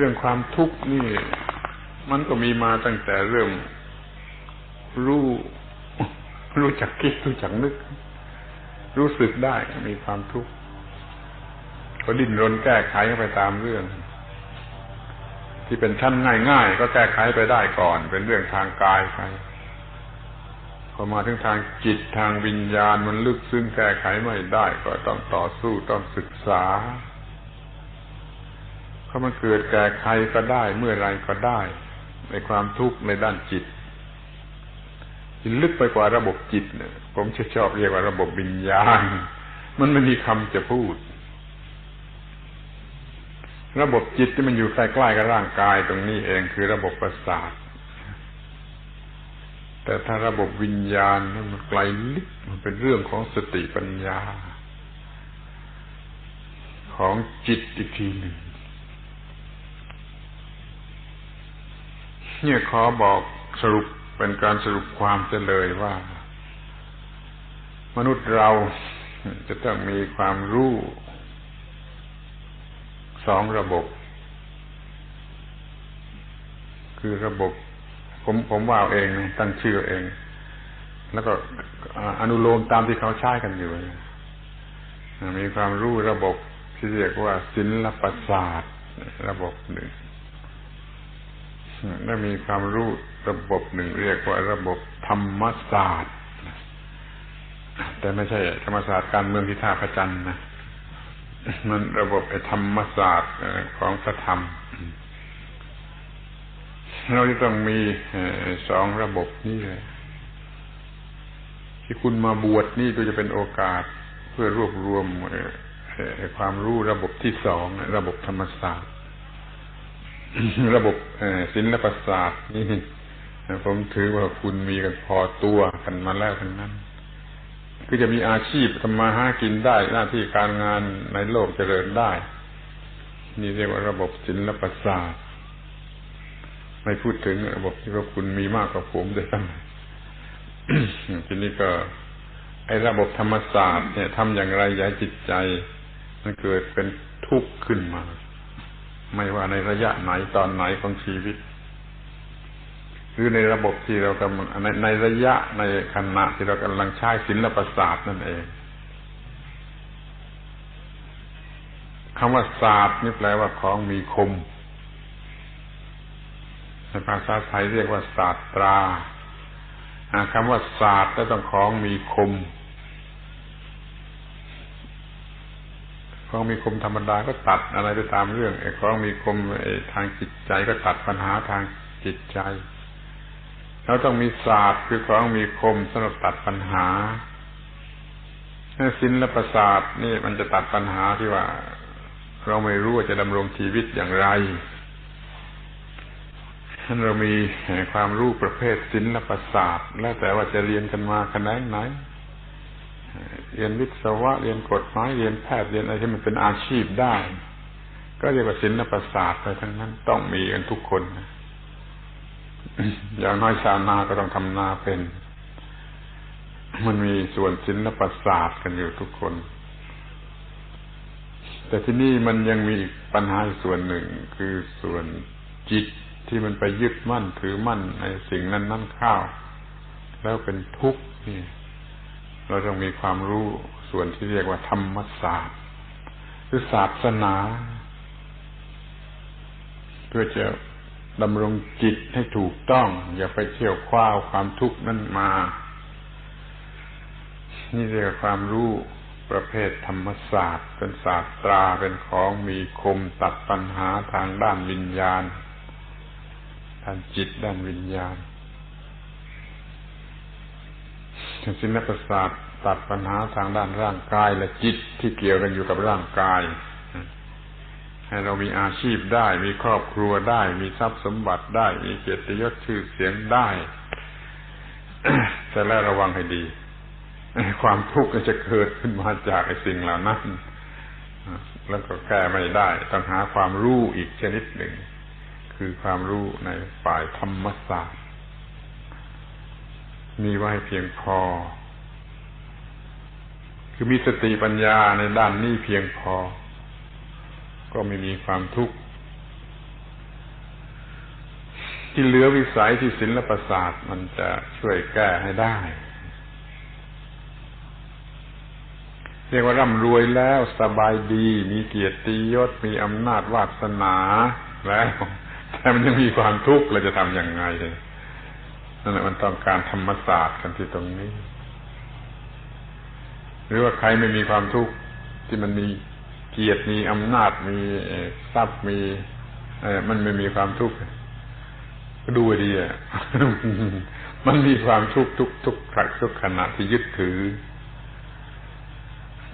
เรื่องความทุกข์นี่ มันก็มีมาตั้งแต่เริ่มรู้รู้จักคิดรู้จักนึก รู้สึกได้มีความทุกข์ก็ดิ้นรนแก้ไขไปตามเรื่อง ที่เป็นชั้นง่ายๆก็แก้ไขไปได้ก่อน เป็นเรื่องทางกายไปพอมาถึงทางจิตทางวิญญาณมันลึกซึ้งแก้ไขไม่ได้ ก็ต้องต่อสู้ต้องศึกษา เพราะมันเกิดแก่ใครก็ได้ เมื่อไรก็ได้ ในความทุกข์ในด้านจิตลึกไปกว่าระบบจิตเนี่ยผมจะชอบเรียกว่าระบบวิญญาณ มันไม่มีคำจะพูด ระบบจิตที่มันอยู่ใกล้ๆกับร่างกายตรงนี้เองคือระบบประสาท แต่ถ้าระบบวิญญาณมันไกลลึกมันเป็นเรื่องของสติปัญญา ของจิตอีกทีหนึ่ง เนี่ยขอบอกสรุปเป็นการสรุปความจะเลยว่า มนุษย์เราจะต้องมีความรู้สองระบบ คือระบบ ผมผมว่าเองตั้งชื่อเอง แล้วก็อนุโลมตามที่เขาใช้กันอยู่ มีความรู้ระบบที่เรียกว่าศิลปศาสตร์ระบบหนึ่ง และมีความรู้ระบบหนึ่งเรียกว่าระบบธรรมศาสตร์ แต่ไม่ใช่ธรรมศาสตร์การเมืองที่ท่าพระจันทร์นะมันระบบไอ้ธรรมศาสตร์ของพระธรรม เราจะต้องมีสองระบบนี้เลยที่คุณมาบวชนี่ก็จะเป็นโอกาสเพื่อรวบรวมความรู้ระบบที่สองระบบธรรมศาสตร์ ระบบศิลปศาสตร์นี่ผมถือว่าคุณมีกันพอตัวกันมาแล้วทั้งนั้น คือจะมีอาชีพทำมาหากินได้หน้าที่การงานในโลกเจริญได้ นี่เรียกว่าระบบศิลปศาสตร์ไม่พูดถึงระบบที่ว่าคุณมีมากกว่าผมด้วยซ้ำทีนี้ก็ไอ้ระบบธรรมศาสตร์เนี่ยทำอย่างไรย้ายจิตใจ มันเกิดเป็นทุกข์ขึ้นมา ไม่ว่าในระยะไหนตอนไหนของชีวิต หรือในระบบที่เรากำลังในในระยะในขณะที่เรากำลังใช้ศิลปศาสตร์นั่นเองคำว่าศาสตร์นี่แปลว่าของมีคมในภาษาไทยเรียกว่าศาสตราคำว่าศาสตร์ก็ต้องของมีคม ของมีคมธรรมดาก็ตัดอะไรไปตามเรื่องไอ้ของมีคมไอ้ทางจิตใจก็ตัดปัญหาทางจิตใจเราต้องมีศาสตร์คือของมีคมสำหรับตัดปัญหาศิลประสาทนี่มันจะตัดปัญหาที่ว่า เราไม่รู้ว่าจะดำรงชีวิตอย่างไรท่านเรามีความรู้ประเภทศิลประสาทแล้วแต่ว่าจะเรียนกันมาขนาดไหน เรียนวิศวะ เรียนกฎหมายเรียนแพทย์เรียนอะไรที่มันเป็นอาชีพได้ ก็เรียกว่าศิลปศาสตร์ไปทั้งนั้นต้องมีกันทุกคนอย่างน้อยชาวนาก็ต้องทำนาเป็น มันมีส่วนศิลปศาสตร์กันอยู่ทุกคน แต่ที่นี่มันยังมีปัญหาส่วนหนึ่งคือส่วนจิตที่มันไปยึดมั่นถือมั่นในสิ่งนั้นนั่นข้าว แล้วเป็นทุกข์นี่ เราต้องมีความรู้ส่วนที่เรียกว่าธรรมศาสตร์คือศาสนา เพื่อจะดำรงจิตให้ถูกต้อง อย่าไปเที่ยวคว้าความทุกข์นั้นมา นี่เรียกความรู้ประเภทธรรมศาสตร์ เป็นศาสตราเป็นของมีคมตัดปัญหาทางด้านวิญญาณด้านจิตด้านวิญญาณ ศิลปศาสตร์ตัดปัญหาทางด้านร่างกายและจิตที่เกี่ยวกันอยู่กับร่างกาย ให้เรามีอาชีพได้ มีครอบครัวได้ มีทรัพย์สมบัติได้ มีเกียรติยศชื่อเสียงได้ แต่แล้วระวังให้ดี ความทุกข์จะเกิดขึ้นมาจากไอ้สิ่งเหล่านั้นแล้วก็แก้ไม่ได้ต้องหาความรู้อีกชนิดหนึ่ง คือความรู้ในฝ่ายธรรมศาสตร์ มีไว้เพียงพอ คือมีสติปัญญาในด้านนี้เพียงพอ ก็ไม่มีความทุกข์ ที่เหลือวิสัยที่ศิลปศาสตร์มันจะช่วยแก้ให้ได้ เรียกว่าร่ำรวยแล้วสบายดี มีเกียรติยศ มีอำนาจวาสนาแล้ว แต่มันยังมีความทุกข์เราจะทำยังไง นั่นแหละมันต้องการธรรมศาสตร์กันที่ตรงนี้ หรือว่าใครไม่มีความทุกข์ที่มันมีเกียรติมีอำนาจมีทรัพย์มีมันไม่มีความทุกข์ก็ดูดีอะมันมีความทุกข์ทุกทุกครั้งทุกขณะที่ยึดถือ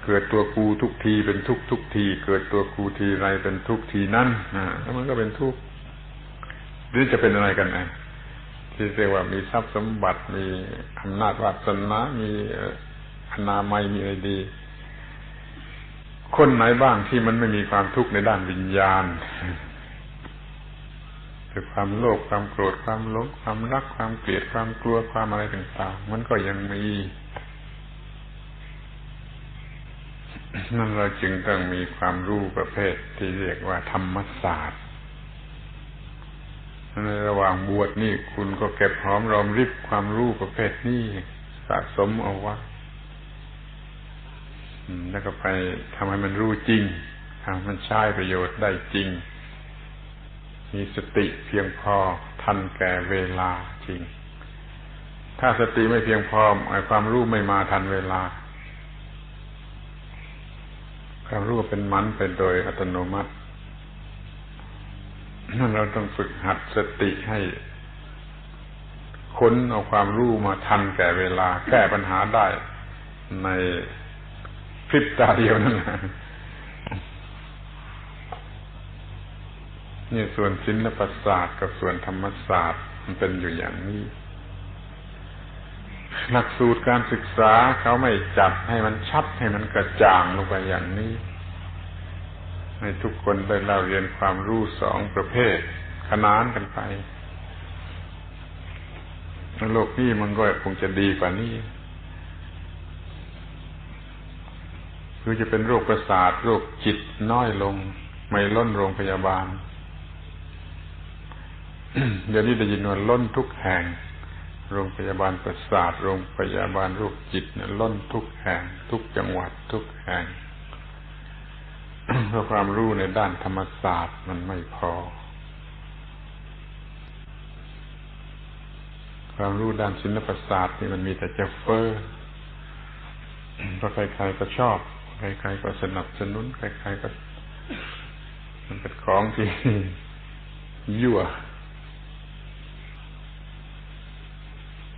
เกิดตัวกูทุกทีเป็นทุกทุกที เกิดตัวกูทีไรเป็นทุกทีนั่นนะแล้วมันก็เป็นทุกข์หรือจะเป็นอะไรกันไง ที่เรียกว่ามีทรัพย์สมบัติมีอำนาจวาสนามีอนามัยมีอะไรดี คนไหนบ้างที่มันไม่มีความทุกข์ในด้านวิญญาณคือความโลภความโกรธความหลงความรักความเกลียดความกลัวความอะไรต่างๆ มันก็ยังมีนั่นเราจึงต้องมีความรู้ประเภทที่เรียกว่าธรรมศาสตร์ ในระหว่างบวชนี่คุณก็เก็บหอมรอมริบความรู้ประเภทนี้สะสมเอาไว้แล้วก็ไปทำให้มันรู้จริงทำมันใช้ประโยชน์ได้จริง มีสติเพียงพอทันแก่เวลาจริง ถ้าสติไม่เพียงพอความรู้ไม่มาทันเวลา ความรู้เป็นมันเป็นโดยอัตโนมัติ เราต้องฝึกหัดสติให้ค้นเอาความรู้มาทันแก่เวลา แก้ปัญหาได้ในพริบตาเดียวนั่นแหละนี่ส่วนศิลปศาสตร์กับส่วนธรรมศาสตร์มันเป็นอยู่อย่างนี้ หลักสูตรการศึกษาเขาไม่จัดให้มันชัดให้มันกระจ่างลงไปอย่างนี้ ให้ทุกคนได้เล่าเรียนความรู้สองประเภท ขนานกันไปโลกนี้มันก็คงจะดีกว่านี้คือจะเป็นโรคประสาทโรคจิตน้อยลง ไม่ล้นโรงพยาบาล เดี๋ยวนี้ได้ยินว่าล้นทุกแห่ง โรงพยาบาลประสาท โรงพยาบาลโรคจิตเนี่ยล้นทุกแห่ง ทุกจังหวัดทุกแห่ง เพราะความรู้ในด้านธรรมศาสตร์มันไม่พอ ความรู้ด้านศิลปศาสตร์นี่มันมีแต่จะเฟอ้อเพราะใครๆก็ชอบ ใครๆก็สนับสนุน ใครๆก็ มันเป็นของที่ยั่ว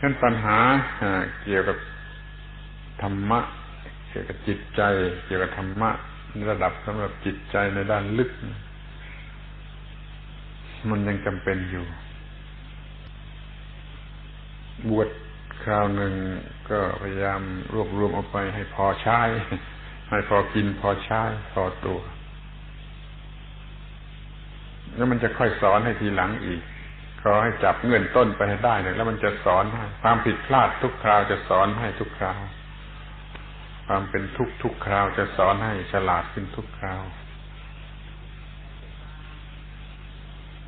นั้นปัญหาเกี่ยวกับธรรมะ เกี่ยวกับจิตใจ เกี่ยวกับธรรมะ ระดับสำหรับจิตใจในด้านลึก มันยังจำเป็นอยู่ บวชคราวหนึ่งก็พยายามรวบรวมเอาไปให้พอใช้ ให้พอกินพอใช้ พอตัว แล้วมันจะค่อยสอนให้ทีหลังอีกขอให้จับเงื่อนต้นไปให้ได้เลยแล้วมันจะสอนให้ความผิดพลาดทุกคราวจะสอนให้ทุกคราว ความเป็นทุกทุกคราวจะสอนให้ฉลาดขึ้นทุกคราว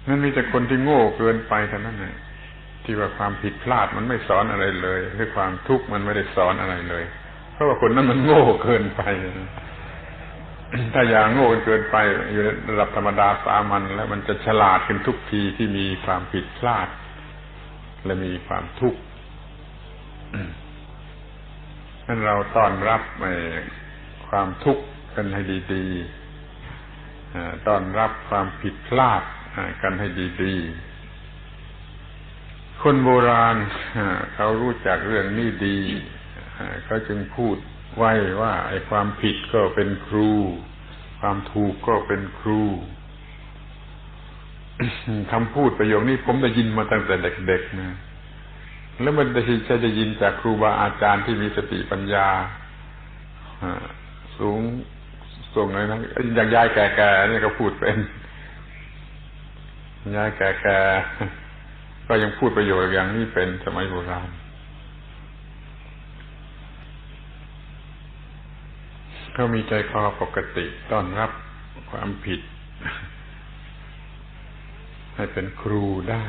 นั่นมีแต่คนที่โง่เกินไปเท่านั้นแหละที่ว่าความผิดพลาดมันไม่สอนอะไรเลยหรือความทุกข์มันไม่ได้สอนอะไรเลย เพราะว่าคนนั้นมันโง่เกินไป ถ้าอย่างโง่เกินไป อยู่ในระดับธรรมดาสามัญแล้วมันจะฉลาดขึ้นทุกทีที่มีความผิดพลาด และมีความทุกข์ นั้นเราต้อนรับความทุกข์กันให้ดีๆต้อนรับความผิดพลาดกันให้ดีๆ คนโบราณเขารู้จักเรื่องนี้ดีเขาจึงพูดไว้ว่าไอ้ความผิดก็เป็นครู ความถูกก็เป็นครูคำพูดประโยคนี้ผมได้ยินมาตั้งแต่เด็กๆนะ แล้วมันจะใช่จะยินจากครูบาอาจารย์ที่มีสติปัญญาสูงส่งเลยนะอย่างยายแก่ๆนี่ก็พูดเป็นยายแก่ๆก็ยังพูดประโยชน์อย่างนี้เป็นสมัยโบราณเขามีใจคอปกติต้อนรับความผิด ให้เป็นครูได้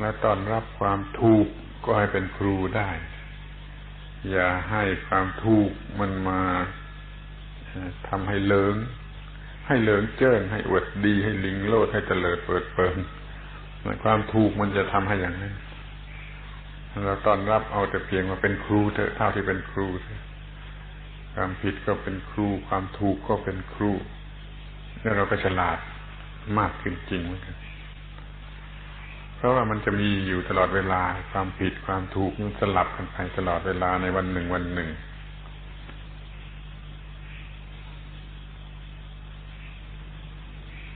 แล้วตอนรับความถูกก็ให้เป็นครูได้ อย่าให้ความถูกมันมาทำให้เลิง ให้เลิงเจิ้งให้อวดดีให้ลิงโลดให้เตลิดเปิดเปิงความถูกมันจะทำให้อย่างนั้นเราตอนรับเอาแต่เพียงมาเป็นครูเถอะเท่าที่เป็นครูเถอะความผิดก็เป็นครู ความถูกก็เป็นครู แล้วเราก็ฉลาดมากขึ้นจริงเหมือนกัน ราะว่ามันจะมีอยู่ตลอดเวลา ความผิดความถูกมันสลับกันไปตลอดเวลาในวันหนึ่งวันหนึ่ง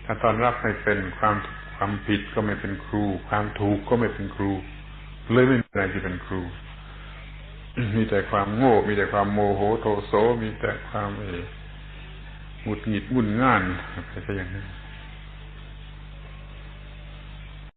ถ้าตอนรับให้เป็นความความผิดก็ไม่เป็นครู ความถูกก็ไม่เป็นครู เลยไม่มีอะไรที่เป็นครู มีแต่ความโง่ มีแต่ความโมโหโทโสมีแต่ความเอหงุดหงิดวุ่นง่านอะไรอย่างนั้น